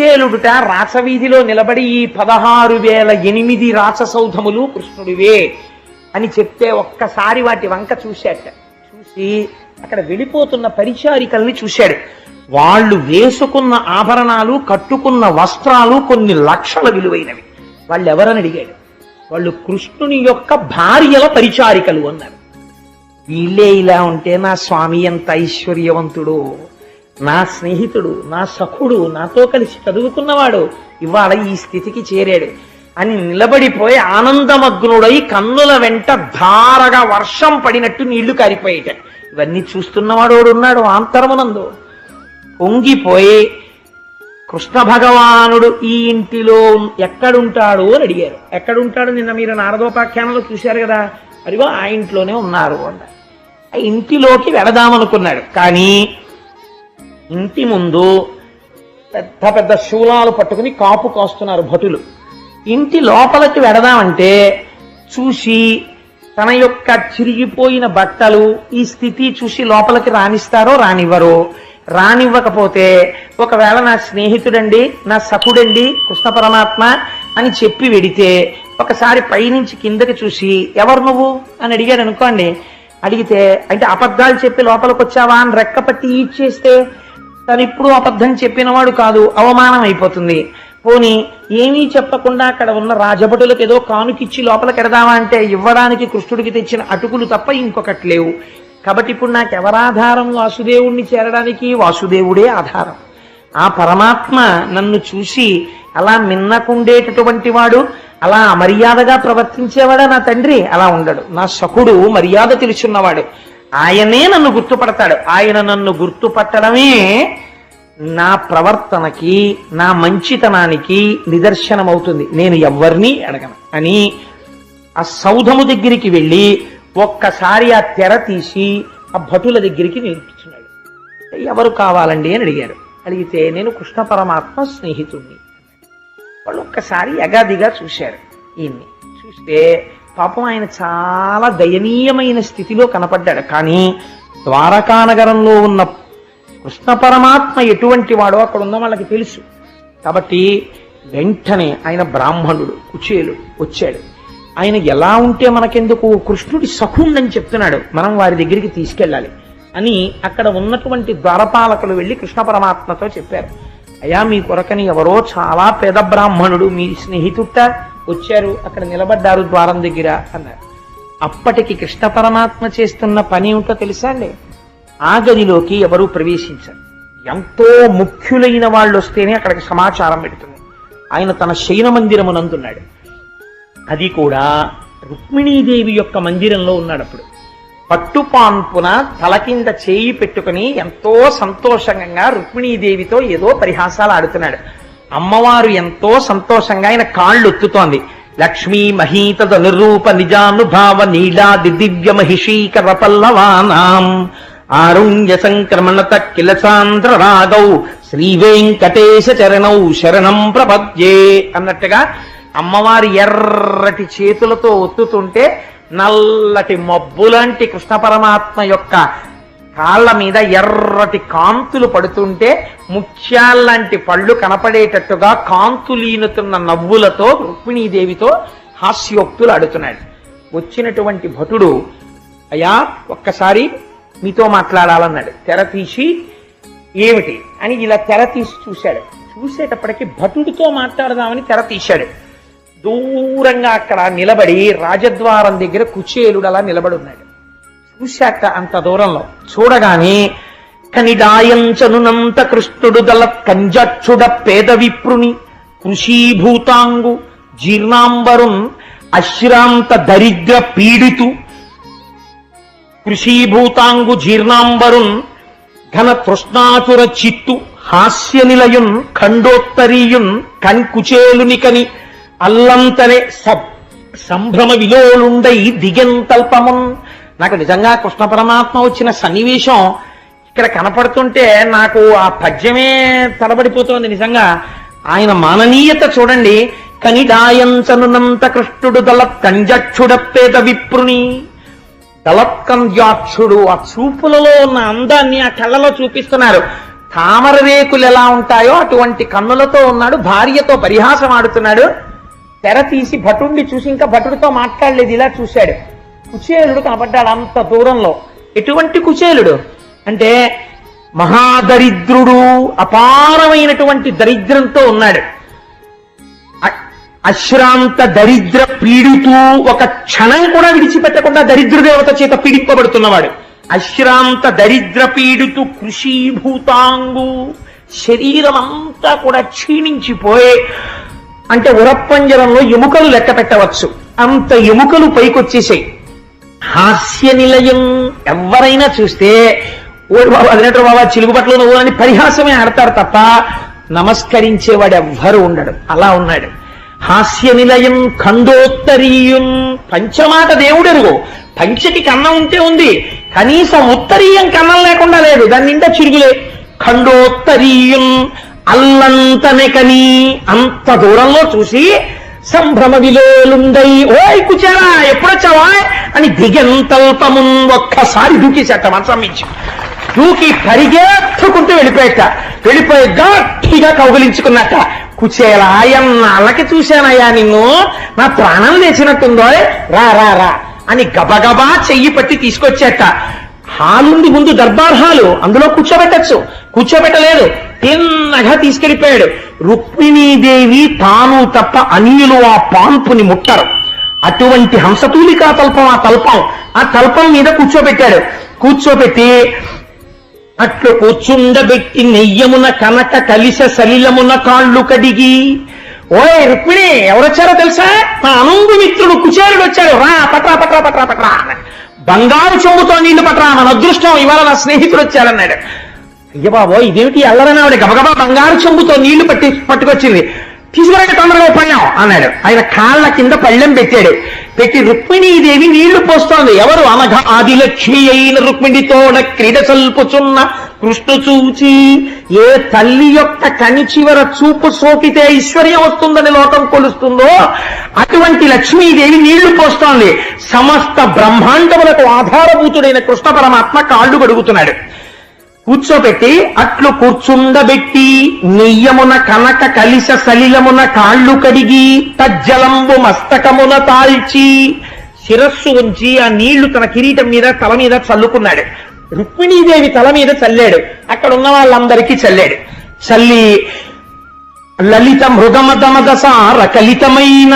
చేలుడుట రాసవీధిలో నిలబడి ఈ పదహారు వేల ఎనిమిది రాససౌధములు కృష్ణుడివే అని చెప్తే ఒక్కసారి వాటి వంక చూశాట. చూసి అక్కడ వెళ్ళిపోతున్న పరిచారికల్ని చూశాడు. వాళ్ళు వేసుకున్న ఆభరణాలు కట్టుకున్న వస్త్రాలు కొన్ని లక్షల విలువైనవి. వాళ్ళు ఎవరని అడిగాడు. వాళ్ళు కృష్ణుని యొక్క భార్యల పరిచారికలు అన్నారు. వీళ్ళే ఇలా ఉంటే నా స్వామి ఎంత ఐశ్వర్యవంతుడు. నా స్నేహితుడు నా సఖుడు నాతో కలిసి చదువుకున్నవాడు ఇవాళ ఈ స్థితికి చేరాడు. అని నిలబడిపోయి ఆనందమగ్నుడై కన్నుల వెంట ధారగా వర్షం పడినట్టు నీళ్ళు కారిపోయేట. ఇవన్నీ చూస్తున్నవాడు ఉన్నాడు? ఆంతరమునందు. పొంగిపోయి కృష్ణ భగవానుడు ఈ ఇంటిలో ఎక్కడుంటాడు అని అడిగారు. ఎక్కడుంటాడు నిన్న మీరు నారదోపాఖ్యానంలో చూశారు కదా? అదిగో ఆ ఇంట్లోనే ఉన్నారు అన్నారు ఆ ఇంటిలోకి వెళదామనుకున్నాడు. కానీ ఇంటి ముందు పెద్ద పెద్ద శూలాలు పట్టుకుని కాపు కాస్తున్నారు భటులు. ఇంటి లోపలికి వెడదామంటే చూసి తన యొక్క చిరిగిపోయిన బట్టలు ఈ స్థితి చూసి లోపలికి రాణిస్తారో రానివ్వరో రానివ్వకపోతే ఒకవేళ నా స్నేహితుడండి నా సఖుడండి కృష్ణ పరమాత్మ అని చెప్పి వెడితే ఒకసారి పైనుంచి కిందకి చూసి ఎవరు నువ్వు? అని అడిగాడు అనుకోండి. అడిగితే అంటే అబద్ధాలు చెప్పి లోపలికి వచ్చావా అని రెక్కపట్టి ఇచ్చేస్తే తను ఇప్పుడు అబద్ధం చెప్పినవాడు కాదు అవమానం అయిపోతుంది. పోని ఏమీ చెప్పకుండా అక్కడ ఉన్న రాజభటులకు ఏదో కానుకిచ్చి లోపలికి ఎడదామా అంటే ఇవ్వడానికి కృష్ణుడికి తెచ్చిన అటుకులు తప్ప ఇంకొకటి లేవు. కాబట్టి ఇప్పుడు నాకు ఎవరాధారం వాసుదేవుణ్ణి చేరడానికి వాసుదేవుడే ఆధారం. ఆ పరమాత్మ నన్ను చూసి అలా మిన్నకుండేటటువంటి వాడు అలా అమర్యాదగా ప్రవర్తించేవాడా నా తండ్రి? అలా ఉండడు. నా సకుడు మర్యాద తెలుసున్నవాడు. ఆయనే నన్ను గుర్తుపడతాడు. ఆయన నన్ను గుర్తుపట్టడమే నా ప్రవర్తనకి నా మంచితనానికి నిదర్శనం అవుతుంది నేను ఎవరిని అడగను. అని ఆ సౌధము దగ్గరికి వెళ్ళి ఒక్కసారి ఆ తెర తీసి ఆ భటుల దగ్గరికి నిలిపించున్నాడు ఎవరు కావాలండి అని అడిగారు అడిగితే నేను కృష్ణ పరమాత్మ స్నేహితుణ్ణి. వాళ్ళు ఒక్కసారి యగాదిగా చూశారు. ఈయన్ని చూస్తే పాపం ఆయన చాలా దయనీయమైన స్థితిలో కనపడ్డాడు. కానీ ద్వారకానగరంలో ఉన్న కృష్ణ పరమాత్మ ఎటువంటి వాడో అక్కడ ఉన్న వాళ్ళకి తెలుసు. కాబట్టి వెంటనే ఆయన బ్రాహ్మణుడు కుచేలు వచ్చాడు. ఆయన ఎలా ఉంటే మనకెందుకు? కృష్ణుడి సఖుండని చెప్తున్నాడు. మనం వారి దగ్గరికి తీసుకెళ్ళాలి అని అక్కడ ఉన్నటువంటి ద్వారపాలకులు వెళ్ళి కృష్ణ పరమాత్మతో చెప్పారు. అయ్యా మీ కొరకని ఎవరో చాలా పేద బ్రాహ్మణుడు మీ స్నేహితుట్ట వచ్చారు అక్కడ నిలబడ్డారు ద్వారం దగ్గర అన్నారు. అప్పటికి కృష్ణ పరమాత్మ చేస్తున్న పని ఏమిటో తెలుసా అండి? ఆ గదిలోకి ఎవరూ ప్రవేశించారు. ఎంతో ముఖ్యులైన వాళ్ళు వస్తేనే అక్కడికి సమాచారం పెడుతుంది. ఆయన తన శయన మందిరమునందున్నాడు. అది కూడా రుక్మిణీదేవి యొక్క మందిరంలో ఉన్నాడు అప్పుడు పట్టుపాన్పున తల కింద చేయి పెట్టుకుని ఎంతో సంతోషంగా రుక్మిణీదేవితో ఏదో పరిహాసాలు ఆడుతున్నాడు. అమ్మవారు ఎంతో సంతోషంగా ఆయన కాళ్ళు ఒత్తుతోంది లక్ష్మీ మహీతద నిరూప నిజానుభావ నీలాది దివ్య మహిషీకర పల్లవానాం. ఆరుణ్య సంక్రమణత కిల సాంద్ర రాగౌ శ్రీ వెంకటేశ చరణౌ శరణం ప్రపద్యే అన్నట్టుగా అమ్మవారి ఎర్రటి చేతులతో ఒత్తుతుంటే నల్లటి మబ్బులాంటి కృష్ణ పరమాత్మ యొక్క కాళ్ళ మీద ఎర్రటి కాంతులు పడుతుంటే ముత్యాల్లాంటి పళ్ళు కనపడేటట్టుగా కాంతులీనుతున్న నవ్వులతో రుక్మిణీదేవితో హాస్యోక్తులు ఆడుతున్నాడు. వచ్చినటువంటి భటుడు అయ్యా ఒక్కసారి మీతో మాట్లాడాలన్నాడు. తెర తీసి ఏమిటి? అని ఇలా తెర తీసి చూశాడు. చూసేటప్పటికి భటుడితో మాట్లాడదామని తెర తీశాడు. దూరంగా అక్కడ నిలబడి రాజద్వారం దగ్గర కుచేలుడు అలా నిలబడి ఉన్నాడు. చూశాక అంత దూరంలో. చూడగానే కనిడాయంచనునంత కృష్ణుడు దళ కంజక్షుడ పేద విప్రుని కృషీభూతాంగు జీర్ణాంబరున్ అశ్రాంత దరిద్ర పీడితు కృషీభూతాంగు జీర్ణాంబరున్ ఘన తృష్ణాతుర చిత్తు హాస్య నిలయున్ ఖండోత్తరీయున్ కన్కుచేలునికని అల్లంతనే సబ్ సంభ్రమ విలోలుండై దిగంతల్పమున్ నాకు నిజంగా కృష్ణ పరమాత్మ వచ్చిన సన్నివేశం ఇక్కడ కనపడుతుంటే నాకు ఆ పద్యమే తడబడిపోతోంది నిజంగా. ఆయన మాననీయత చూడండి. కనిడాయంచనునంత కృష్ణుడు దళ పేద విప్రుని. దళత్కంజాక్షుడు ఆ చూపులలో ఉన్న అందాన్ని ఆ కళ్ళలో చూపిస్తున్నారు. తామర రేకులు ఎలా ఉంటాయో అటువంటి కన్నులతో ఉన్నాడు. భార్యతో పరిహాసం ఆడుతున్నాడు. తెర తీసి భటుణ్ణి చూసి ఇంకా భటుడితో మాట్లాడలేదు ఇలా చూశాడు. కుచేలుడు కనపడ్డాడు అంత దూరంలో. ఎటువంటి కుచేలుడు? అంటే మహాదరిద్రుడు అపారమైనటువంటి దరిద్రంతో ఉన్నాడు. అశ్రాంత దరిద్ర పీడితూ ఒక క్షణం కూడా విడిచిపెట్టకుండా దరిద్ర దేవత చేత పీడింపబడుతున్నవాడు. అశ్రాంత దరిద్ర పీడితు కృషీభూతాంగు శరీరం అంతా కూడా క్షీణించిపోయి అంటే ఉరప్పంజరంలో ఎముకలు లెక్క పెట్టవచ్చు. అంత ఎముకలు పైకొచ్చేసాయి. హాస్య నిలయం ఎవరైనా చూస్తే ఓడి బాబు అదినట్టు బాబా చిలుగుపట్లో నువ్వు అని పరిహాసమే ఆడతారు తప్ప నమస్కరించేవాడు ఎవ్వరు ఉండడు. అలా ఉన్నాడు. హాస్య నిలయం ఖండోత్తరీయం పంచమాట దేవుడెరుగు. పంచకి కన్నం ఉంటే ఉంది కనీసం ఉత్తరీయం కన్నం లేకుండా లేదు దాని నిండా చిరుగులే. ఖండోత్తరీయం అల్లంతనెకని అంత దూరంలో చూసి సంభ్రమ విలోలుందై ఓయ్ కుచేరా ఎప్పుడొచ్చావా అని దిగంతల్పమున్ ఒక్కసారి దూకేశాట మంచం మించి. దూకి పరిగెత్తుకుంటూ వెళ్ళిపోయట. వెళ్ళిపోయి గట్టిగా కౌగులించుకున్నట్ట కుచేలా ఎన్నాళ్ళకి చూశానయ్యా నిన్ను. నా ప్రాణం లేచినట్టుందో రా రా రా. అని గబగబా చెయ్యి పట్టి తీసుకొచ్చేట. హాలుంది ముందు దర్బార్ హాలు అందులో కూర్చోబెట్టచ్చు. కూర్చోబెట్టలేదు. తిన్నగా తీసుకెళ్ళిపోయాడు. రుక్మిణీదేవి తాను తప్ప అన్యులు ఆ పాన్పుని ముట్టరు. అటువంటి హంసతూలికా తల్పం ఆ తల్పం. ఆ తల్పం మీద కూర్చోబెట్టాడు. కూర్చోబెట్టి అట్లు కూర్చుండబెట్టి నెయ్యమున కనక కలిస సలిలమున కాళ్ళు కడిగి ఓయ్ రుక్మిణి ఎవరొచ్చారో తెలుసా? మా అనంగు మిత్రుడు కుచేరుడు వచ్చాడు. రా పట్రా పట్రా పట్రా పట్రా. బంగారు చెంబుతో నీళ్ళు పట్రా మన అదృష్టం ఇవాళ నా స్నేహితుడు వచ్చాడన్నాడు. అయ్యబాబో ఇదేమిటి అల్లరని ఆవిడ గబగబా బంగారు చెంబుతో నీళ్ళు పట్టి పట్టుకొచ్చింది? తీసుకురండి తొందరగా పళ్ళాం అన్నాడు. ఆయన కాళ్ళ కింద పళ్ళెం పెట్టాడు. పెట్టి రుక్మిణీదేవి నీళ్ళు పోస్తోంది. ఎవరు? అనఘ ఆదిలక్ష్మి అయిన రుక్మిణితోన క్రీడ సల్పుచున్న కృష్ణ చూచి ఏ తల్లి యొక్క కని చివర చూపు సోకితే ఐశ్వర్యం వస్తుందని లోకం కొలుస్తుందో? అటువంటి లక్ష్మీదేవి నీళ్ళు పోస్తోంది. సమస్త బ్రహ్మాండములకు ఆధారభూతుడైన కృష్ణ పరమాత్మ కాళ్ళు గడుగుతున్నాడు కూర్చోబెట్టి అట్లు కూర్చుండబెట్టి నెయ్యమున కనక కలిస సలిలమున కాళ్ళు కడిగి తజ్జలంబు మస్తకమున తాల్చి శిరస్సు ఉంచి ఆ నీళ్ళు తన కిరీటం మీద తల మీద చల్లుకున్నాడు. రుక్మిణీదేవి తల మీద చల్లాడు. అక్కడ ఉన్న వాళ్ళందరికీ చల్లాడు. చల్లి లలిత మృగమదమదసార కలితమైన